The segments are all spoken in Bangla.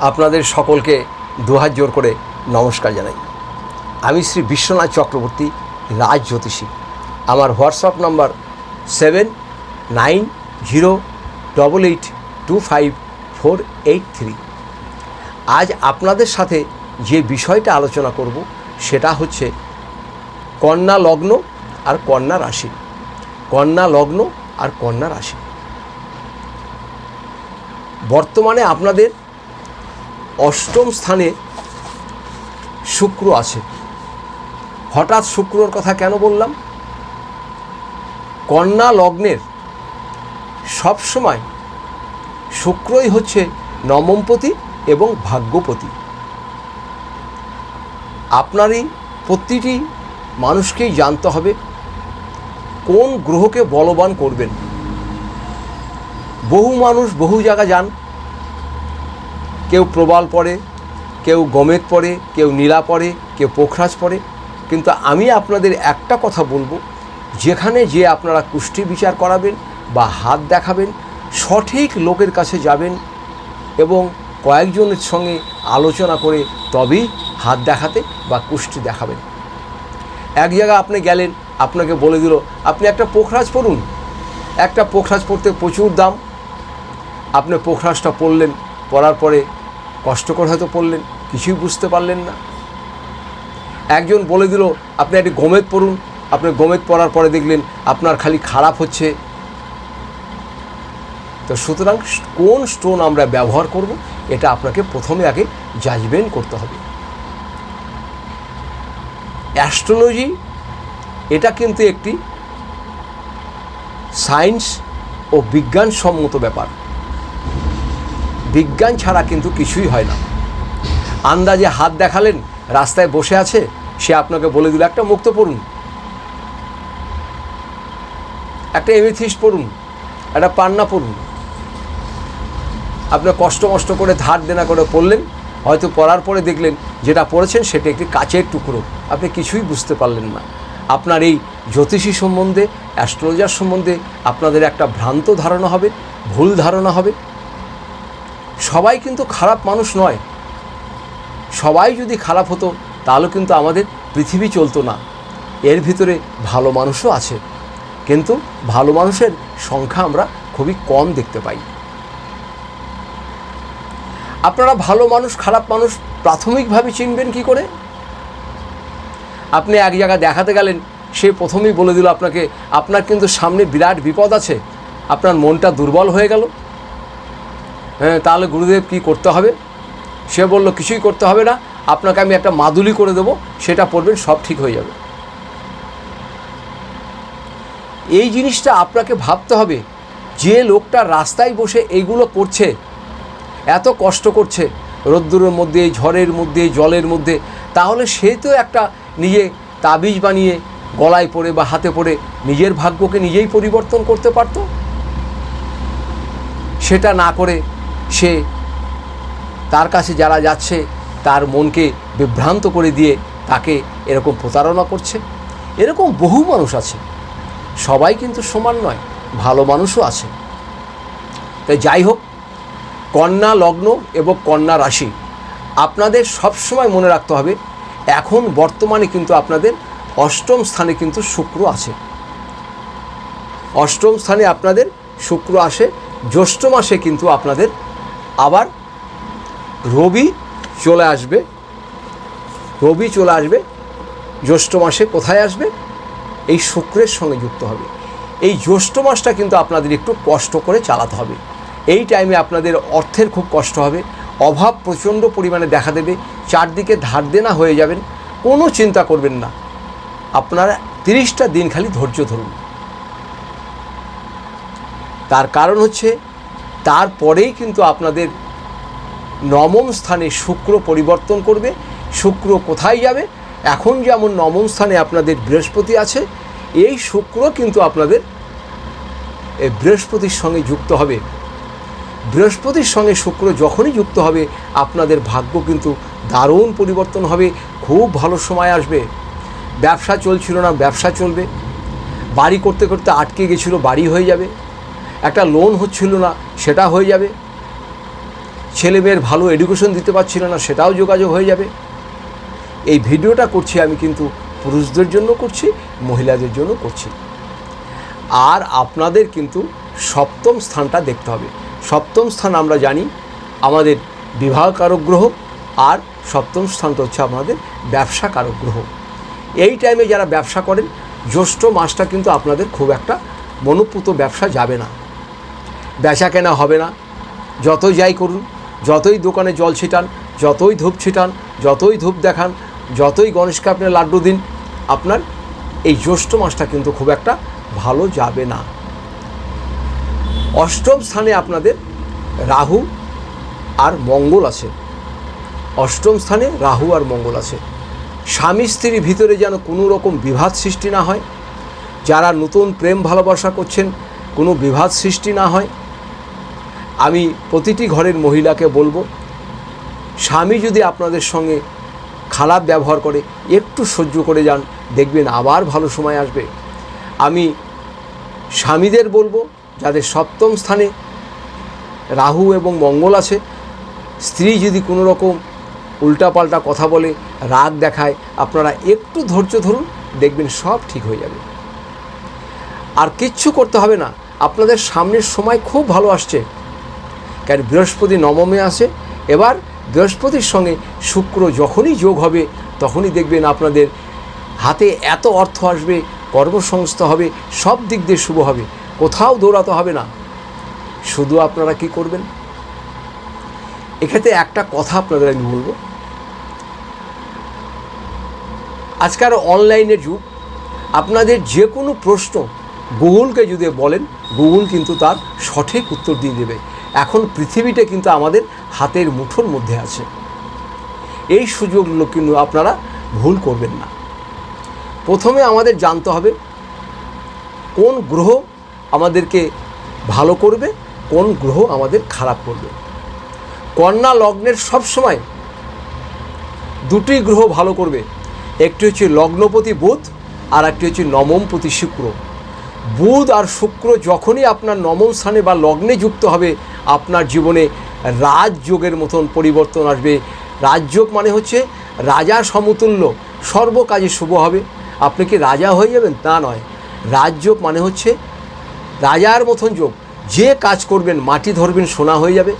আপনাদের সকলকে দুহাত জোর করে নমস্কার জানাই। আমি শ্রী বিশ্বনাথ চক্রবর্তী রাজ জ্যোতিষী আমার WhatsApp number seven nine zero double eight two five four eight three. আজ আপনাদের সাথে যে বিষয়টা আলোচনা করব, সেটা হচ্ছে কন্যা লগ্ন আর কন্যা রাশি। কন্যা লগ্ন আর কন্যা রাশি। বর্তমানে আপনাদের অষ্টম স্থানে শুক্র আছে। হঠাৎ শুক্রর কথা কেন বললাম? কন্যা লগ্নের সবসময় শুক্রই হচ্ছে নবমপতি এবং ভাগ্যপতি। আপনারই প্রতিটি মানুষকেই জানতে হবে কোন গ্রহকে বলবান করবেন। বহু মানুষ বহু জায়গা যান কেউ প্রবাল পড়ে, কেউ গমেত পড়ে, কেউ নীলা পড়ে, কেউ পোখরাজ পড়ে। কিন্তু আমি আপনাদের একটা কথা বলব, যেখানে যে আপনারা কুষ্টি বিচার করাবেন বা হাত দেখাবেন, সঠিক লোকের কাছে যাবেন এবং কয়েকজনের সঙ্গে আলোচনা করে তবেই হাত দেখাতে বা কুষ্টি দেখাবেন। এক জায়গায় আপনি গেলেন, আপনাকে বলে দিল, আপনি একটা পোখরাজ পড়ুন। একটা পোখরাজ পড়তে প্রচুর দাম। আপনি পোখরাজটা পড়লেন, পড়ার পরে কষ্টকর হয়তো পড়লেন, কিছুই বুঝতে পারলেন না। একজন বলে দিল, আপনি একটি গোমেদ পড়ুন। আপনি গোমেদ পড়ার পরে দেখলেন, আপনার খালি খারাপ হচ্ছে। তো সুতরাং কোন স্টোন আমরা ব্যবহার করব, এটা আপনাকে প্রথমে আগে জাজমেন্ট করতে হবে। অ্যাস্ট্রোলজি, এটা কিন্তু একটি সায়েন্স ও বিজ্ঞানসম্মত ব্যাপার। বিজ্ঞান ছাড়া কিন্তু কিছুই হয় না। আন্দাজে হাত দেখালেন, রাস্তায় বসে আছে, সে আপনাকে বলে দিল, একটা মুক্ত পড়ুন। একটা এমিথিস্ট পড়ুন, একটা পান্না পড়ুন। আপনি কষ্ট মষ্ট করে ধার দেনা করে পড়লেন, হয়তো পড়ার পরে দেখলেন, যেটা পড়েছেন সেটা একটি কাচের টুকরো। আপনি কিছুই বুঝতে পারলেন না। আপনার এই জ্যোতিষী সম্বন্ধে, অ্যাস্ট্রোলজার সম্বন্ধে আপনাদের একটা ভ্রান্ত ধারণা হবে, ভুল ধারণা হবে। সবাই কিন্তু খারাপ মানুষ নয়। সবাই যদি খারাপ হতো, তাহলে কিন্তু আমাদের পৃথিবী চলতো না। এর ভিতরে ভালো মানুষও আছে, কিন্তু ভালো মানুষের সংখ্যা আমরা খুবই কম দেখতে পাই। আপনারা ভালো মানুষ, খারাপ মানুষ প্রাথমিকভাবে চিনবেন কি করে? আপনি এক জায়গায় দেখাতে গেলেন, সে প্রথমেই বলে দিল আপনাকে, আপনার কিন্তু সামনে বিরাট বিপদ আছে। আপনার মনটা দুর্বল হয়ে গেল। হ্যাঁ তাহলে গুরুদেব কি করতে হবে? সে বলল, কিছুই করতে হবে না, আপনাকে আমি একটা মাদুলি করে দেবো, সেটা পড়বেন, সব ঠিক হয়ে যাবে। এই জিনিসটা আপনাকে ভাবতে হবে, যে লোকটা রাস্তায় বসে এইগুলো করছে, এত কষ্ট করছে, রোদ্দুরের মধ্যে, ঝড়ের মধ্যে, জলের মধ্যে, তাহলে সে তো একটা নিজে তাবিজ বানিয়ে গলায় পড়ে বা হাতে পড়ে নিজের ভাগ্যকে নিজেই পরিবর্তন করতে পারতো? সেটা না করে সে তার কাছে যারা যাচ্ছে, তার মনকে বিভ্রান্ত করে দিয়ে তাকে এরকম প্রতারণা করছে। এরকম বহু মানুষ আছে। সবাই কিন্তু সমান নয়, ভালো মানুষও আছে। তাই যাই হোক, কন্যা লগ্ন এবং কন্যা রাশি, আপনাদের সবসময় মনে রাখতে হবে, এখন বর্তমানে কিন্তু আপনাদের অষ্টম স্থানে কিন্তু শুক্র আছে। অষ্টম স্থানে আপনাদের শুক্র আসে, জ্যৈষ্ঠ মাসে কিন্তু আপনাদের আবার রবি চলে আসবে। রবি চলে আসবে, জ্যৈষ্ঠ মাসে কোথায় আসবে? এই শুক্রের সঙ্গে যুক্ত হবে। এই জ্যৈষ্ঠ মাসটা কিন্তু আপনাদের একটু কষ্ট করে চালাতে হবে। এই টাইমে আপনাদের অর্থের খুব কষ্ট হবে। অভাব প্রচণ্ড পরিমাণে দেখা দেবে। চারদিকে ধার দেনা হয়ে যাবেন। কোনো চিন্তা করবেন না। আপনারা তিরিশটা দিন খালি ধৈর্য ধরুন। তার কারণ হচ্ছে তারপরেই কিন্তু আপনাদের নবম স্থানে শুক্র পরিবর্তন করবে। শুক্র কোথায় যাবে? এখন যেমন নবম স্থানে আপনাদের বৃহস্পতি আছে, এই শুক্র কিন্তু আপনাদের বৃহস্পতির সঙ্গে যুক্ত হবে। বৃহস্পতির সঙ্গে শুক্র যখনই যুক্ত হবে, আপনাদের ভাগ্য কিন্তু দারুণ পরিবর্তন হবে, খুব ভালো সময় আসবে। ব্যবসা চলছিল না, ব্যবসা চলবে। বাড়ি করতে করতে আটকে গেছিল, বাড়ি হয়ে যাবে। একটা লোন হচ্ছিল না, সেটা হয়ে যাবে। ছেলে মেয়ের ভালো এডুকেশন দিতে পারছিল না, সেটাও যোগাযোগ হয়ে যাবে। এই ভিডিওটা করছি আমি কিন্তু পুরুষদের জন্য করছি, মহিলাদের জন্য করছি। আর আপনাদের কিন্তু সপ্তম স্থানটা দেখতে হবে। সপ্তম স্থান আমরা জানি আমাদের বিবাহ কারক গ্রহ আর সপ্তম স্থানটা হচ্ছে আমাদের ব্যবসা কারক গ্রহ এই টাইমে যারা ব্যবসা করেন, জ্যৈষ্ঠ মাসটা কিন্তু আপনাদের খুব একটা মনোপুত ব্যবসা যাবে না। বেচা কেনা হবে না। যতই যাই করুন, যতই দোকানে জল ছিটান, যতই ধূপ ছিটান, যতই ধূপ দেখান, যতই গণেশকে আপনি লাড্ডু দিন, আপনার এই জ্যৈষ্ঠ মাসটা কিন্তু খুব একটা ভালো যাবে না। অষ্টম স্থানে আপনাদের রাহু আর মঙ্গল আছে। অষ্টম স্থানে রাহু আর মঙ্গল আছে। স্বামী স্ত্রীর ভিতরে যেন কোনো রকম বিভাদ সৃষ্টি না হয়। যারা নতুন প্রেম ভালোবাসা করছেন, কোনো বিভাদ সৃষ্টি না হয়। আমি প্রতিটি ঘরের মহিলাকে বলব, স্বামী যদি আপনাদের সঙ্গে খারাপ ব্যবহার করে, একটু সহ্য করে যান, দেখবেন আবার ভালো সময় আসবে। আমি স্বামীদের বলব, যাদের সপ্তম স্থানে রাহু এবং মঙ্গল আছে, স্ত্রী যদি কোনো রকম উল্টাপাল্টা কথা বলে, রাগ দেখায়, আপনারা একটু ধৈর্য ধরুন, দেখবেন সব ঠিক হয়ে যাবে। আর কিচ্ছু করতে হবে না, আপনাদের সামনের সময় খুব ভালো আসছে। কেন বৃহস্পতি নবমে আসে, এবার বৃহস্পতির সঙ্গে শুক্র যখনই যোগ হবে, তখনই দেখবেন আপনাদের হাতে এত অর্থ আসবে, কর্মসংস্থা হবে, সব দিক দিয়ে শুভ হবে, কোথাও দৌড়াতে হবে না। শুধু আপনারা কি করবেন? এক্ষেত্রে একটা কথা আপনাদের আমি বলব। আজকাল অনলাইনের যুগ, আপনাদের যে কোনো প্রশ্ন গুগলকে যদি বলেন, গুগল কিন্তু তার সঠিক উত্তর দিয়ে দেবে। এখন পৃথিবীটা কিন্তু আমাদের হাতের মুঠোর মধ্যে আছে। এই সুযোগগুলো কিন্তু আপনারা ভুল করবেন না। প্রথমে আমাদের জানতে হবে, কোন গ্রহ আমাদেরকে ভালো করবে, কোন গ্রহ আমাদের খারাপ করবে। কন্যা লগ্নের সব সময় দুটি গ্রহ ভালো করবে, একটি হচ্ছে লগ্নপতি বুধ, আর একটি হচ্ছে নবমপতি শুক্র। বুধ আর শুক্র যখনই আপনার নবম স্থানে বা লগ্নে যুক্ত হবে আপনার জীবনে রাজযোগের মতন পরিবর্তন আসবে। রাজযোগ মানে হচ্ছে রাজা সমতুল্য সর্বকাজে শুভ হবে। আপনি কি রাজা হয়ে যাবেন? তা নয়। রাজযোগ মানে হচ্ছে রাজার মতন যোগ। যে কাজ করবেন, মাটি ধরবেন, সোনা হয়ে যাবে।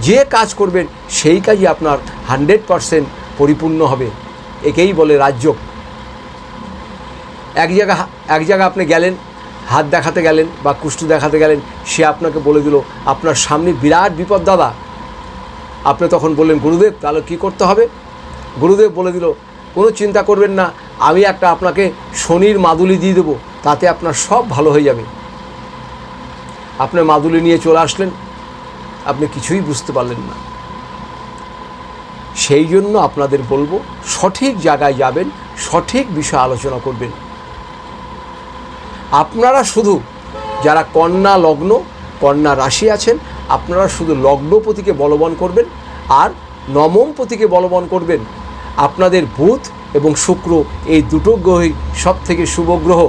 যে কাজ করবেন, সেই কাজই আপনার হান্ড্রেড পারসেন্ট পরিপূর্ণ হবে। একেই বলে রাজযোগ। এক জায়গা এক জায়গা আপনি গেলেন হাত দেখাতে গেলেন বা কুষ্ঠু দেখাতে গেলেন, সে আপনাকে বলে দিল, আপনার সামনে বিরাট বিপদ দাদা। আপনি তখন বললেন, গুরুদেব, তাহলে কী করতে হবে? গুরুদেব বলে দিল, কোনো চিন্তা করবেন না, আমি একটা আপনাকে শনির মাদুলি দিয়ে দেবো, তাতে আপনার সব ভালো হয়ে যাবে। আপনি মাদুলি নিয়ে চলে আসলেন, আপনি কিছুই বুঝতে পারলেন না। সেই জন্য আপনাদের বলব, সঠিক জায়গায় যাবেন, সঠিক বিষয় আলোচনা করবেন। আপনারা শুধু যারা কন্যা লগ্ন, কন্যা রাশি আছেন, আপনারা শুধু লগ্নপতিকে বলবান করবেন আর নবমপতিকে বলবান করবেন। আপনাদের বুধ এবং শুক্র এই দুটো গ্রহই সব থেকে শুভ গ্রহ।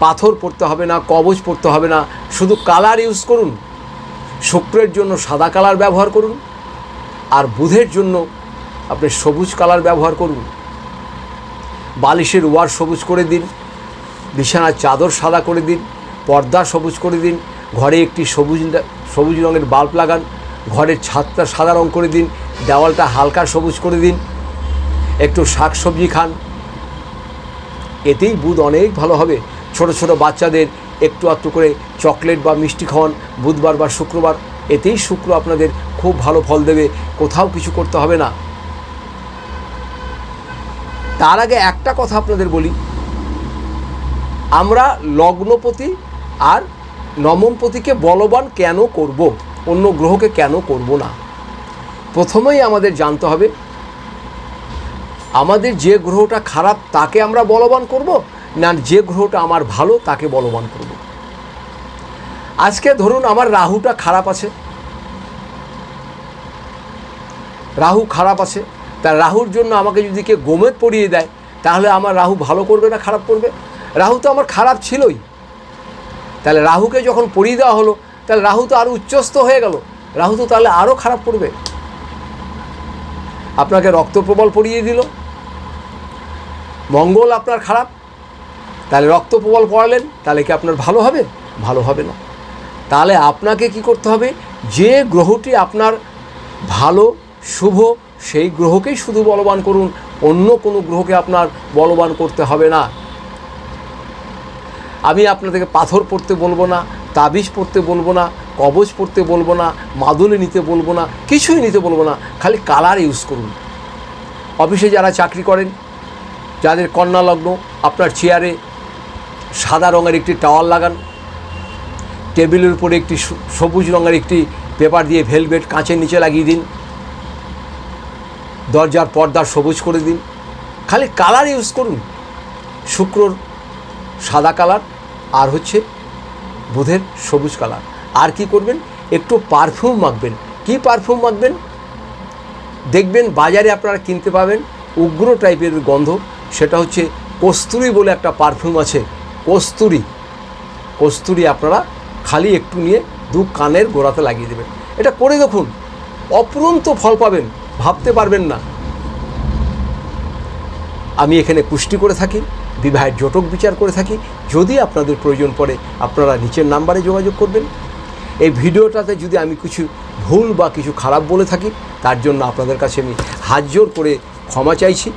পাথর পড়তে হবে না কবচ পড়তে হবে না, শুধু কালার ইউজ করুন। শুক্রের জন্য সাদা কালার ব্যবহার করুন আর বুধের জন্য আপনি সবুজ কালার ব্যবহার করুন। বালিশের ওয়ার সবুজ করে দিন। বিছানার চাদর সাদা করে দিন, পর্দা সবুজ করে দিন, ঘরে একটি সবুজ সবুজ রঙের বাল্ব লাগান, ঘরের ছাদটা সাদা রং করে দিন, দেওয়ালটা হালকা সবুজ করে দিন, একটু শাক সবজি খান। এতেই বুধ অনেক ভালো হবে। ছোট ছোট বাচ্চাদের একটু একটু করে চকলেট বা মিষ্টি খাওয়ান, বুধবার বা শুক্রবার। এতেই শুক্র আপনাদের খুব ভালো ফল দেবে, কোথাও কিছু করতে হবে না। তার আগে একটা কথা আপনাদের বলি। আমরা লগ্নপতি আর নবমপতিকে বলবান কেন করব? অন্য গ্রহকে কেন করব না? প্রথমেই আমাদের জানতে হবে, আমাদের যে গ্রহটা খারাপ তাকে আমরা বলবান করব না যে গ্রহটা আমার ভালো তাকে বলবান করব? আজকে ধরুন আমার রাহুটা খারাপ আছে। রাহু খারাপ আছে, তা রাহুর জন্য আমাকে যদি কে গোমেদ পড়িয়ে দেয়, তাহলে আমার রাহু ভালো করবে না খারাপ করবে? রাহু তো আমার খারাপ ছিলই। তাহলে রাহুকে যখন পড়িয়ে দেওয়া হলো, তাহলে রাহু তো আরও উচ্চস্ত হয়ে গেল। রাহু তো তাহলে আরও খারাপ পড়বে। আপনাকে রক্ত প্রবল পড়িয়ে দিল। মঙ্গল আপনার খারাপ। তাহলে রক্ত প্রবল পড়ালেন, তাহলে কি আপনার ভালো হবে? ভালো হবে না। তাহলে আপনাকে কি করতে হবে? যে গ্রহটি আপনার ভালো, শুভ, সেই গ্রহকেই শুধু বলবান করুন। অন্য কোনো গ্রহকে আপনার বলবান করতে হবে না। আমি আপনাদেরকে পাথর পড়তে বলব না, তাবিজ পড়তে বলব না, কবজ পড়তে বলব না, মাদুলি নিতে বলব না, কিছুই নিতে বলব না, খালি কালার ইউজ করুন। অফিসে যারা চাকরি করেন, যাদের কন্যা লগ্ন, আপনার চেয়ারে সাদা রঙের একটি টাওয়ার লাগান টেবিলের উপরে একটি সবুজ রঙের একটি পেপার দিয়ে ভেলভেট কাঁচের নিচে লাগিয়ে দিন, দরজার পর্দা সবুজ করে দিন, খালি কালার ইউজ করুন। শুক্রর সাদা কালার আর হচ্ছে বুধের সবুজ কালার। আর কি করবেন? একটু পারফিউম মাখবেন। কি পারফিউম মাখবেন? দেখবেন বাজারে আপনারা কিনতে পাবেন উগ্র টাইপের গন্ধ। সেটা হচ্ছে কস্তুরি বলে একটা পারফিউম আছে। কস্তুরি। কস্তুরি আপনারা খালি একটু নিয়ে দু কানের গোড়াতে লাগিয়ে দেবেন। এটা করে দেখুন। অপরন্ত ফল পাবেন। ভাবতে পারবেন না। আমি এখানে পুষ্টি করে থাকি। বিবাহের জটক বিচার করে থাকি। যদি আপনাদের প্রয়োজন পড়ে, আপনারা নিচের নাম্বারে যোগাযোগ করবেন। এই ভিডিওটাতে যদি আমি কিছু ভুল বা কিছু খারাপ বলে থাকি, তার জন্য আপনাদের কাছে আমি হাত জোর করে ক্ষমা চাইছি।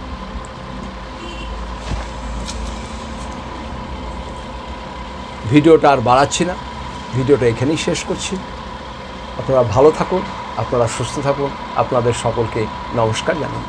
ভিডিওটা আর বাড়াচ্ছি না। ভিডিওটা এখানেই শেষ করছি। আপনারা ভালো থাকুন, আপনারা সুস্থ থাকুন। আপনাদের সকলকে নমস্কার জানান